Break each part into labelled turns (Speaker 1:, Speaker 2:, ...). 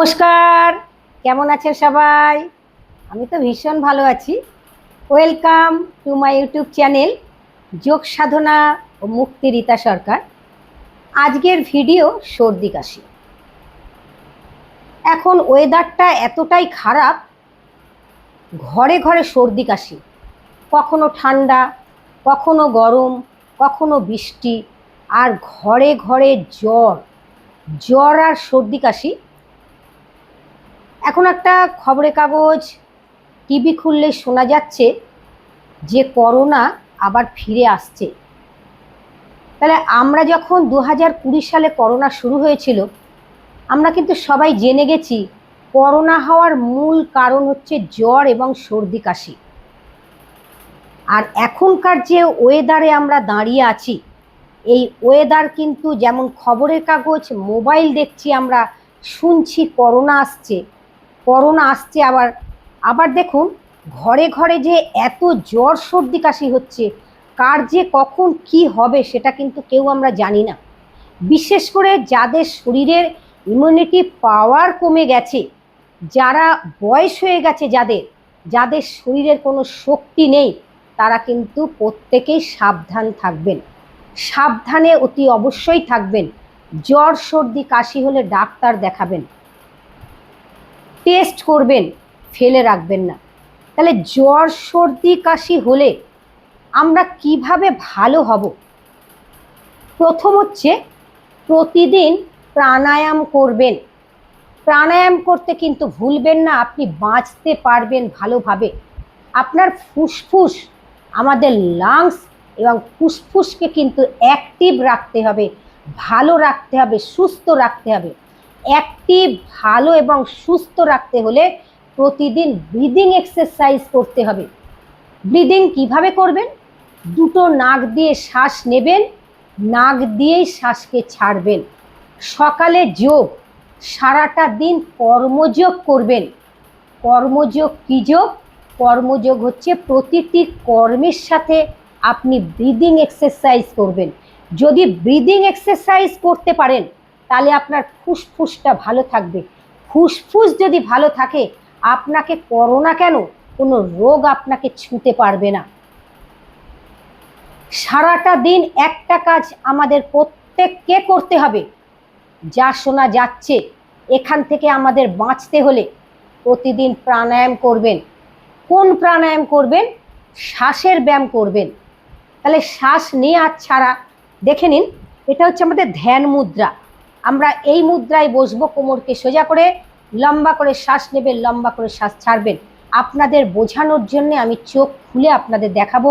Speaker 1: নমস্কার। কেমন আছেন সবাই? আমি তো ভীষণ ভালো আছি। Welcome to my YouTube channel যোগ সাধনা ও মুক্তি রীতা সরকার। আজকের ভিডিও সর্দি কাশি। এখন ওয়েদারটা এতটাই খারাপ, ঘরে ঘরে সর্দি কাশি। কখনো ঠান্ডা, কখনো গরম, কখনো বৃষ্টি, আর ঘরে ঘরে জ্বর। জ্বর আর সর্দি কাশি এখন একটা খবরের কাগজ, টিভি খুললে শোনা যাচ্ছে যে করোনা আবার ফিরে আসছে। তাহলে আমরা যখন দু হাজার কুড়ি সালে করোনা শুরু হয়েছিল, আমরা কিন্তু সবাই জেনে গেছি করোনা হওয়ার মূল কারণ হচ্ছে জ্বর এবং সর্দি কাশি। আর এখনকার যে ওয়েদারে আমরা দাঁড়িয়ে আছি, এই ওয়েদার কিন্তু যেমন খবরের কাগজ মোবাইল দেখছি আমরা, শুনছি করোনা আসছে। করোনা আসছে আবার। আবার দেখুন, ঘরে ঘরে যে এত জ্বর সর্দি কাশি হচ্ছে, কার যে কখন কি হবে সেটা কিন্তু কেউ আমরা জানি না। বিশেষ করে যাদের শরীরের ইমিউনিটি পাওয়ার কমে গেছে, যারা বয়স হয়ে গেছে যাদের যাদের শরীরের কোনো শক্তি নেই, তারা কিন্তু প্রত্যেকেই সাবধান থাকবেন। সাবধানে অতি অবশ্যই থাকবেন। জ্বর, সর্দি, কাশি হলে ডাক্তার দেখাবেন। টেস্ট করবেন, ফেলে রাখবেন না। তাহলে জ্বর, সর্দি, কাশি হলে আমরা কীভাবে ভালো হব? প্রথম হচ্ছে প্রতিদিন প্রাণায়াম করবেন। প্রাণায়াম করতে কিন্তু ভুলবেন না, আপনি বাঁচতে পারবেন ভালোভাবে। আপনার ফুসফুস, আমাদের লাংস এবং ফুসফুসকে কিন্তু অ্যাক্টিভ রাখতে হবে, ভালো রাখতে হবে, সুস্থ রাখতে হবে। অ্যাক্টিভ ভালো এবং সুস্থ রাখতে হলে প্রতিদিন ব্রিদিং এক্সারসাইজ করতে হবে। ব্রিদিং কীভাবে করবেন? দুটো নাক দিয়ে শ্বাস নেবেন, নাক দিয়েই শ্বাসকে ছাড়বেন। সকালে যোগ, সারাটা দিন কর্মযোগ করবেন। কর্মযোগ কী যোগ? কর্মযোগ হচ্ছে প্রতিটি কর্মের সাথে আপনি ব্রিদিং এক্সারসাইজ করবেন। যদি ব্রিদিং এক্সারসাইজ করতে পারেন তাহলে আপনার ফুসফুসটা ভালো থাকবে। ফুসফুস যদি ভালো থাকে, আপনাকে করোনা কেন? কোনো রোগ আপনাকে ছুঁতে পারবে না। সারাটা দিন একটা কাজ আমাদের প্রত্যেককে করতে হবে। যা শোনা যাচ্ছে, এখান থেকে আমাদের বাঁচতে হলে প্রতিদিন প্রাণায়াম করবেন। কোন প্রাণায়াম করবেন? শ্বাসের ব্যায়াম করবেন। তাহলে শ্বাস নিয়ে আর ছাড়া, দেখে নিন, এটা হচ্ছে আমাদের ধ্যান মুদ্রা। আমরা এই মুদ্রায় বসবো কোমরকে সোজা করে, লম্বা করে শ্বাস নেবেন, লম্বা করে শ্বাস ছাড়বেন। আপনাদের বোঝানোর জন্য আমি চোখ খুলে আপনাদের দেখাবো।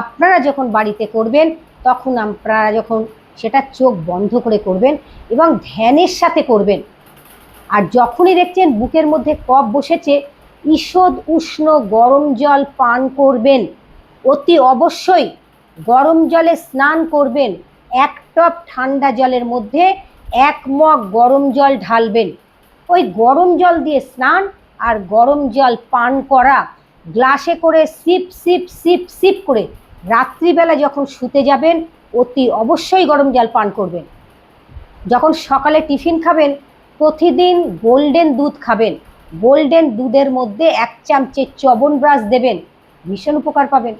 Speaker 1: আপনারা যখন বাড়িতে করবেন, তখন আপনারা যখন সেটা চোখ বন্ধ করে করবেন এবং ধ্যানের সাথে করবেন। আর যখনই দেখছেন বুকের মধ্যে কফ বসেছে, ঈষৎ উষ্ণ গরম জল পান করবেন। অতি অবশ্যই গরম জলে স্নান করবেন। এক টপ ঠান্ডা জলের মধ্যে এক মগ গরম জল ঢালবেন। ওই গরম জল দিয়ে স্নান আর গরম জল পান করা, গ্লাসে করে সিপ সিপ সিপ সিপ করে রাত্রিবেলা যখন শুতে যাবেন, অতি অবশ্যই গরম জল পান করবেন। যখন সকালে টিফিন খাবেন, প্রতিদিন গোল্ডেন দুধ খাবেন। গোল্ডেন দুধের মধ্যে এক চামচে চবন ব্রাশ দেবেন। ভীষণ উপকার পাবেন।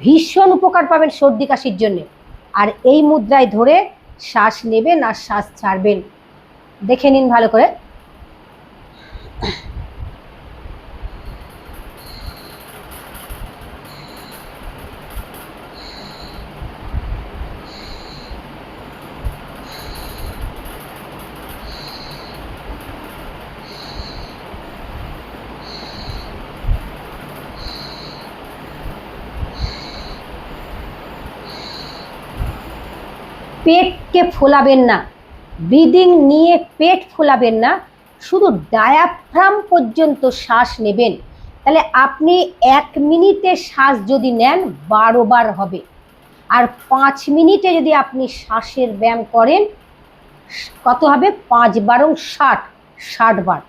Speaker 1: ভীষণ উপকার পাবেন সর্দি কাশির জন্যে। আর এই মুদ্রায় ধরে শ্বাস নেবেন আর শ্বাস ছাড়বেন। দেখে নিন ভালো করে। পেটকে ফোলাবেন না। ব্রিদিং নিয়ে পেট ফোলাবেন না। শুধু ডায়াফ্রাম পর্যন্ত শ্বাস নেবেন। তাহলে আপনি এক মিনিটে শ্বাস যদি নেন, বারো বার হবে। আর পাঁচ মিনিটে যদি আপনি শ্বাসের ব্যায়াম করেন, কত হবে? পাঁচ বারং ষাট ষাট বার।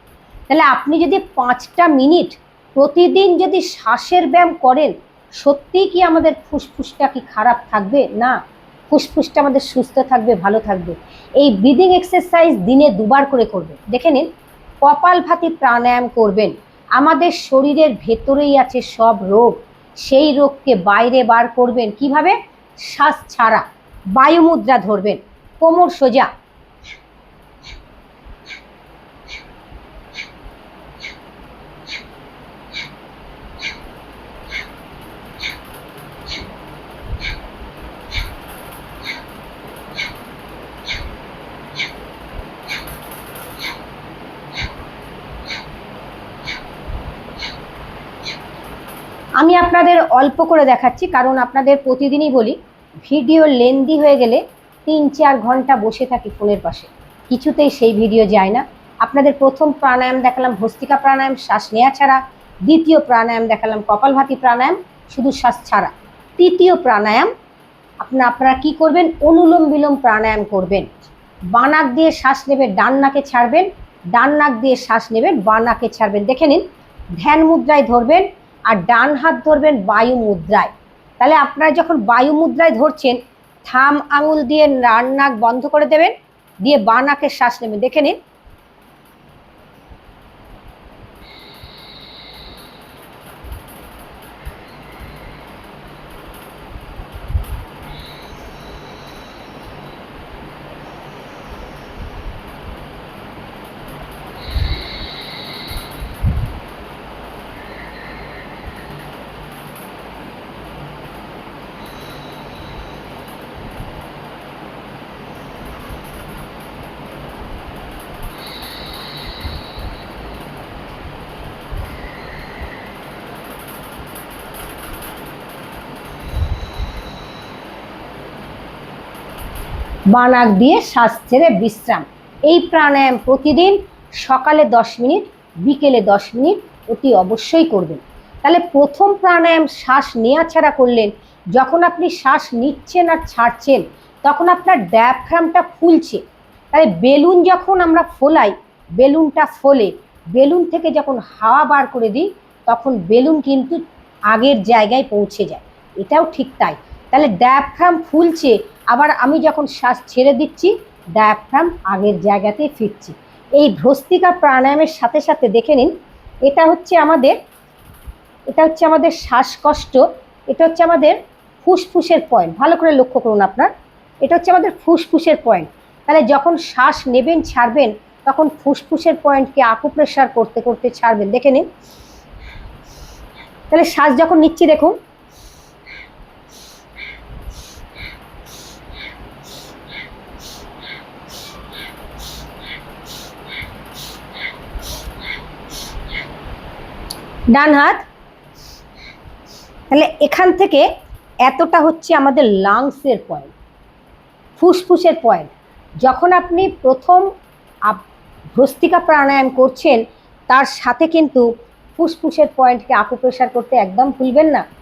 Speaker 1: তাহলে আপনি যদি পাঁচটা মিনিট প্রতিদিন যদি শ্বাসের ব্যায়াম করেন, সত্যিই কি আমাদের ফুসফুসটা কি খারাপ থাকবে? না। ফুসফুসটা আমাদের সুস্থ থাকবে, ভালো থাকবে। এই ব্রিদিং এক্সারসাইজ দিনে দুবার করে করবেন দেখে নিন, কপাল ভাতি প্রাণায়াম করবেন। আমাদের শরীরের ভেতরেই আছে সব রোগ। সেই রোগকে বাইরে বার করবেন। কীভাবে? শ্বাস ছাড়া। বায়ুমুদ্রা ধরবেন। কোমর সোজা আমি আপনাদের অল্প করে দেখাচ্ছি, কারণ আপনাদের প্রতিদিনই বলি, ভিডিও লেন্দি হয়ে গেলে তিন চার ঘণ্টা বসে থাকি ফোনের পাশে। কিছুতেই সেই ভিডিও যায় না। আপনাদের প্রথম প্রাণায়াম দেখালাম, ভস্তিকা প্রাণায়াম, শ্বাস নেওয়া ছাড়া। দ্বিতীয় প্রাণায়াম দেখালাম, কপালভাতি প্রাণায়াম, শুধু শ্বাস ছাড়া। তৃতীয় প্রাণায়াম আপনারা আপনারা কি করবেন? অনুলোম বিলোম প্রাণায়াম করবেন। বানাক দিয়ে শ্বাস নেবেন, ডান নাকে ছাড়বেন। ডান নাক দিয়ে শ্বাস নেবেন, বাঁ নাকে ছাড়বেন। দেখে নিন, ধ্যান মুদ্রায় ধরবেন আর ডান হাত ধরবেন বায়ু মুদ্রায়। তাহলে আপনারা যখন বায়ু মুদ্রায় ধরছেন, থাম আঙুল দিয়ে ডান নাক বন্ধ করে দেবেন, দিয়ে বা নাকের শ্বাস নেবেন। দেখে নিন বানাক দিয়ে শ্বাস ছেড়ে বিশ্রাম। এই প্রাণায়াম প্রতিদিন সকালে দশ মিনিট, বিকেলে দশ মিনিট, অতি অবশ্যই করবেন। তাহলে প্রথম প্রাণায়াম শ্বাস নেওয়া ছাড়া করলেন, যখন আপনি শ্বাস নিচ্ছেন আর ছাড়ছেন, তখন আপনার ডায়াফ্রামটা ফুলছে। তাহলে বেলুন যখন আমরা ফোলাই, বেলুনটা ফোলে, বেলুন থেকে যখন হাওয়া বার করে দিই, তখন বেলুন কিন্তু আগের জায়গায় পৌঁছে যায়। এটাও ঠিক তাই। তাহলে ডায়াফ্রাম ফুলছে আবার আমি যখন শ্বাস ছেড়ে দিচ্ছি ডায়াফ্রাম আগের জায়গাতেই ফিরছি। এই ভ্রস্তিকা প্রাণায়ামের সাথে সাথে দেখে নিন, এটা হচ্ছে আমাদের, এটা হচ্ছে আমাদের শ্বাসকষ্ট, এটা হচ্ছে আমাদের ফুসফুসের পয়েন্ট ভালো করে লক্ষ্য করুন আপনার, এটা হচ্ছে আমাদের ফুসফুসের পয়েন্ট তাহলে যখন শ্বাস নেবেন, ছাড়বেন, তখন ফুসফুসের পয়েন্টকে আকুপ্রেশার করতে করতে ছাড়বেন। দেখে নিন। তাহলে শ্বাস যখন নিচ্ছি, দেখুন ডান হাত। তাহলে এখান থেকে এতটা হচ্ছে আমাদের লাংসের পয়েন্ট ফুসফুসের পয়েন্ট যখন আপনি প্রথম ভ্রস্তিকা প্রাণায়াম করছেন, তার সাথে কিন্তু ফুসফুসের পয়েন্টকে আকুপ্রেশার করতে একদম ভুলবেন না তাই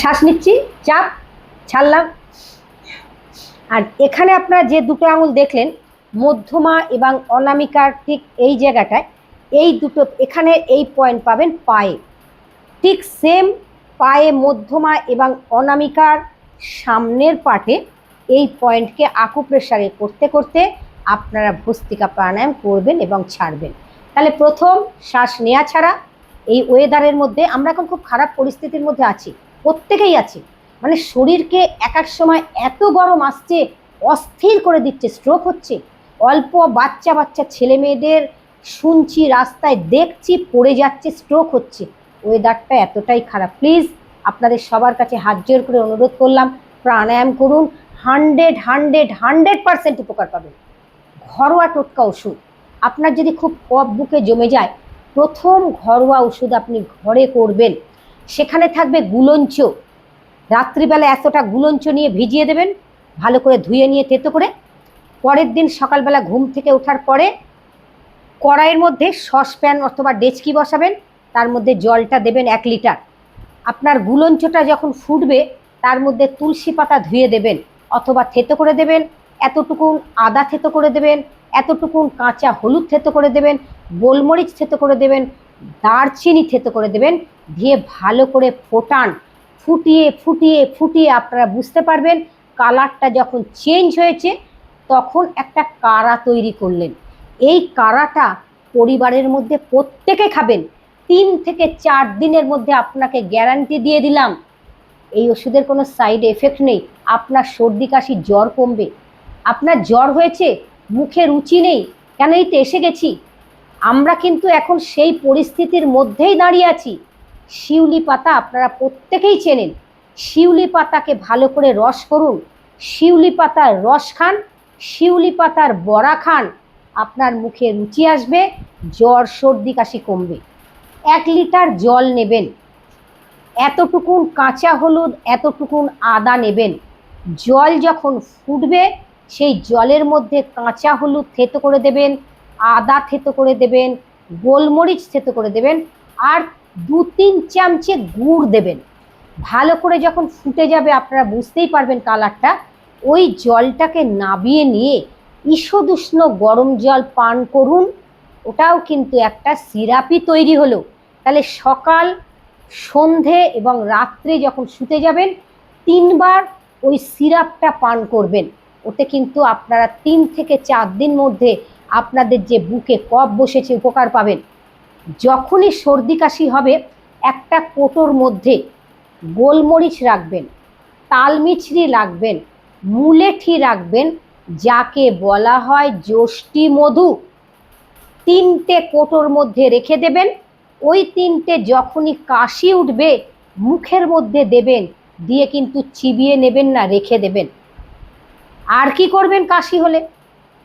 Speaker 1: শ্বাস নিচ্ছি, চাপ, ছাড়লাম। আর এখানে আপনারা যে দুটো আঙুল দেখলেন, মধ্যমা এবং অনামিকার ঠিক এই জায়গাটায়, এই দুটো, এখানে এই পয়েন্ট পাবেন পায়ে। ঠিক সেম পায়ে মধ্যমা এবং অনামিকার সামনের পাটে এই পয়েন্টকে আকুপ্রেশারে করতে করতে আপনারা ভস্তিকা প্রাণায়াম করবেন এবং ছাড়বেন। তাহলে প্রথম শ্বাস নেওয়া ছাড়া এই ওয়েদারের মধ্যে আমরা এখন খুব খারাপ পরিস্থিতির মধ্যে আছি। প্রত্যেকেই আছে। মানে শরীরকে এক এক সময় এত গরম আসছে, অস্থির করে দিচ্ছে স্ট্রোক হচ্ছে। অল্প বাচ্চা বাচ্চা ছেলে মেয়েদের শুনছি, রাস্তায় দেখছি, পড়ে যাচ্ছে স্ট্রোক হচ্ছে। ওয়েদারটা এতটাই খারাপ। প্লিজ আপনাদের সবার কাছে হাত জোর করে অনুরোধ করলাম, প্রাণায়াম করুন হান্ড্রেড হান্ড্রেড হান্ড্রেড পার্সেন্ট উপকার পাবেন। ঘরোয়া টোটকা ওষুধ। আপনার যদি খুব কফ বুকে জমে যায়, প্রথম ঘরোয়া ওষুধ আপনি ঘরে করবেন। সেখানে থাকবে গুলঞ্চ রাত্রিবেলা এতটা গুলঞ্চ নিয়ে ভিজিয়ে দেবেন, ভালো করে ধুয়ে নিয়ে তেতো করে। পরের দিন সকালবেলা ঘুম থেকে ওঠার পরে কড়াইয়ের মধ্যে সসপ্যান অথবা ডেচকি বসাবেন, তার মধ্যে জলটা দেবেন এক লিটার। আপনার গুলঞ্চটা যখন ফুটবে, তার মধ্যে তুলসী পাতা ধুয়ে দেবেন অথবা থেতো করে দেবেন, এতটুকুন আদা থেতো করে দেবেন, এতটুকুন কাঁচা হলুদ থেতো করে দেবেন, গোলমরিচ থেতো করে দেবেন, দারচিনি থেতো করে দেবেন দিয়ে ভালো করে ফোটান। ফুটিয়ে ফুটিয়ে ফুটিয়ে আপনারা বুঝতে পারবেন কালারটা যখন চেঞ্জ হয়েছে, তখন একটা কারা তৈরি করলেন। এই কারাটা পরিবারের মধ্যে প্রত্যেকে খাবেন। তিন থেকে চার দিনের মধ্যে আপনাকে গ্যারান্টি দিয়ে দিলাম। এই ওষুধের কোনো সাইড এফেক্ট নেই। আপনার সর্দি, কাশি, জ্বর কমবে। আপনার জ্বর হয়েছে, মুখে রুচি নেই, কেন এই তো এসে গেছি? আমরা কিন্তু এখন সেই পরিস্থিতির মধ্যেই দাঁড়িয়ে আছি। শিউলি পাতা আপনারা প্রত্যেকেই চেনেন। শিউলি পাতাকে ভালো করে রস করুন। শিউলি পাতার রস খান, শিউলি পাতার বড়া খান, আপনার মুখে রুচি আসবে, জ্বর, সর্দি, কাশি কমবে। এক লিটার জল নেবেন। এতটুকুন কাঁচা হলুদ, এতটুকুন আদা নেবেন। জল যখন ফুটবে, সেই জলের মধ্যে কাঁচা হলুদ থেতো করে দেবেন, আদা থেতো করে দেবেন, গোলমরিচ থেতো করে দেবেন, আর দু তিন চামচে গুড় দেবেন। ভালো করে যখন ফুটে যাবে, আপনারা বুঝতেই পারবেন কালারটা। ওই জলটাকে নাবিয়ে নিয়ে ঈষদুষ্ণ গরম জল পান করুন। ওটাও কিন্তু একটা সিরাপই তৈরি হলো। তাহলে সকাল, সন্ধে এবং রাত্রে যখন শুতে যাবেন, তিনবার ওই সিরাপটা পান করবেন। ওতে কিন্তু আপনারা তিন থেকে চার দিন মধ্যে আপনাদের যে বুকে কফ বসেছে, উপকার পাবেন। যখনই সর্দি কাশি হবে, একটা কোটোর মধ্যে গোলমরিচ রাখবেন, তালমিছরি রাখবেন, মুলেঠি রাখবেন, যাকে বলা হয় যষ্টি মধু। তিনটে কোটোর মধ্যে রেখে দেবেন। ওই তিনটে যখনই কাশি উঠবে, মুখের মধ্যে দেবেন, দিয়ে কিন্তু চিবিয়ে নেবেন না, রেখে দেবেন। আর কি করবেন কাশি হলে?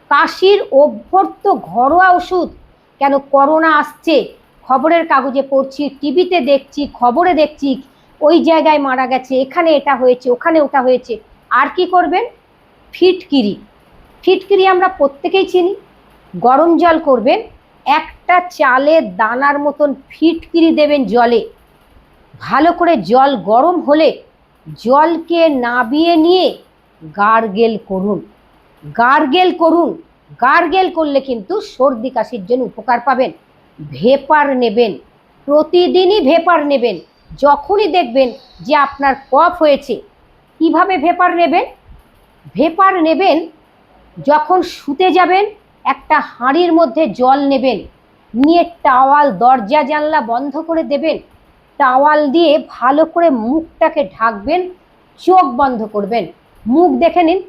Speaker 1: কাশির অভ্যর্থ ঘরোয়া ওষুধ কেন করোনা আসছে? খবরের কাগজে পড়ছি, টিভিতে দেখছি, খবরে দেখছি, ওই জায়গায় মারা গেছে, এখানে এটা হয়েছে, ওখানে ওটা হয়েছে। আর কি করবেন? ফিটকিরি। ফিটকিরি আমরা প্রত্যেকেই চিনি। গরম জল করবেন, একটা চালে দানার মতন ফিটকিরি দেবেন জলে। ভালো করে জল গরম হলে জলকে নাবিয়ে নিয়ে গার্গেল করুন। গার্গেল করুন। গার্গেল করলে কিন্তু সর্দি কাশির জন্য উপকার পাবেন। ভেপার নেবেন। প্রতিদিনই ভেপার নেবেন। যখনই দেখবেন যে আপনার কফ হয়েছে, কীভাবে ভেপার নেবেন? ভেপার নেবেন যখন শুতে যাবেন, একটা হাঁড়ির মধ্যে জল নেবেন, নিয়ে টাওয়াল, দরজা, জানলা বন্ধ করে দেবেন, টাওয়াল দিয়ে ভালো করে মুখটাকে ঢাকবেন, চোখ বন্ধ করবেন। মুখ দেখে নিন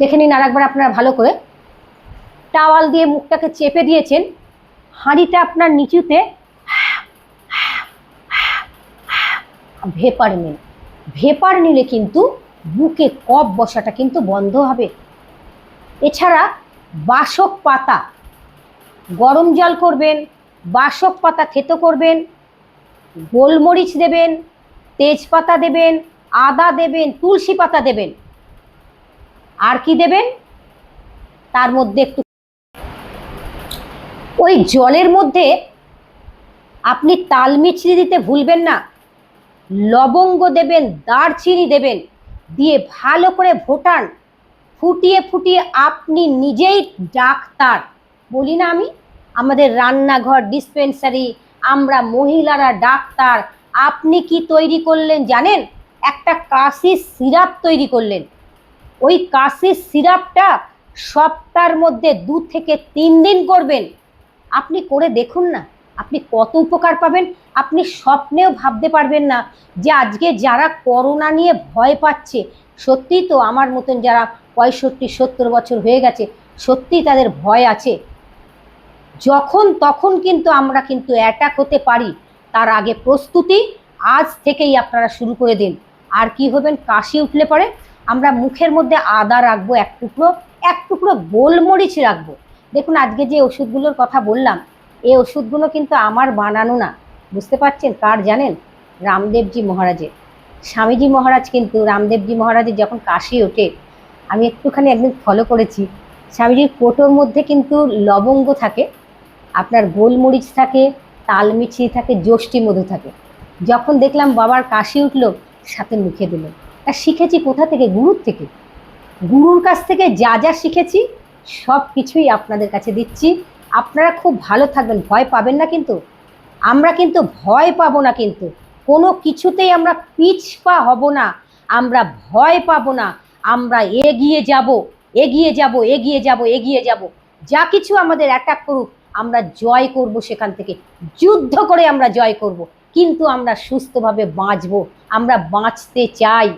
Speaker 1: দেখে নিন আর একবার আপনারা ভালো করে। টাওয়াল দিয়ে মুখটাকে চেপে দিয়েছেন। হাঁড়িটা আপনার নিচুতে ভেপার নিন ভেপার নিলে কিন্তু বুকে কপ বসাটা কিন্তু বন্ধ হবে। এছাড়া বাসক পাতা, গরম জল করবেন, বাসক পাতা থেতো করবেন, গোলমরিচ দেবেন, তেজপাতা দেবেন, আদা দেবেন, তুলসী পাতা দেবেন। আর কি দেবেন? তার মধ্যে একটু ওই জলের মধ্যে আপনি তাল মিছরি দিতে ভুলবেন না। লবঙ্গ দেবেন, দারচিনি দেবেন, দিয়ে ভালো করে ভোটান ফুটিয়ে ফুটিয়ে আপনি নিজেই ডাক্তার। বলি না আমি, আমাদের রান্নাঘর ডিসপেন্সারি আমরা মহিলারা ডাক্তার। আপনি কি তৈরি করলেন জানেন? একটা কাশির সিরাপ তৈরি করলেন। ওই কাশির সিরাপটা সপ্তাহের মধ্যে দু থেকে তিন দিন করবেন। আপনি করে দেখুন না, আপনি কত উপকার পাবেন, আপনি স্বপ্নেও ভাবতে পারবেন না যে আজকে যারা করোনা নিয়ে ভয় পাচ্ছে, সত্যিই তো আমার মতন যারা পঁয়ষট্টি, সত্তর বছর হয়ে গেছে, সত্যিই তাদের ভয় আছে। যখন তখন কিন্তু আমরা কিন্তু অ্যাটাক হতে পারি, তার আগে প্রস্তুতি আজ থেকেই আপনারা শুরু করে দিন। আর কি হবেন, কাশি উঠলে পরে আমরা মুখের মধ্যে আদা রাখব এক টুকরো এক টুকরো গোলমরিচ রাখব। দেখুন, আজকে যে ওষুধগুলোর কথা বললাম, এই ওষুধগুলো কিন্তু আমার বানানো না। বুঝতে পারছেন কার জানেন? রামদেবজি মহারাজের। স্বামীজি মহারাজ কিন্তু, রামদেবজি মহারাজের যখন কাশি ওঠে, আমি একটুখানি একদিন ফলো করেছি। স্বামীজির কোটোর মধ্যে কিন্তু লবঙ্গ থাকে, আপনার গোলমরিচ থাকে তালমিছি থাকে যষ্টি মধু থাকে। যখন দেখলাম বাবার কাশি উঠল, সাথে মুখে দিল আর শিখেছি কোথা থেকে? গুরুর থেকে। গুরুর কাছ থেকে যা যা শিখেছি, সব কিছুই আপনাদের কাছে দিচ্ছি। আপনারা খুব ভালো থাকবেন, ভয় পাবেন না কিন্তু। আমরা কিন্তু ভয় পাবো না কিন্তু। কোনো কিছুতেই আমরা পিছপা হব না। আমরা ভয় পাবো না। আমরা এগিয়ে যাব এগিয়ে যাব এগিয়ে যাব এগিয়ে যাব। যা কিছু আমাদের অ্যাটাক করুক, আমরা জয় করব সেখান থেকে। যুদ্ধ করে আমরা জয় করব। কিন্তু আমরা সুস্থভাবে বাঁচবো। আমরা বাঁচতে চাই।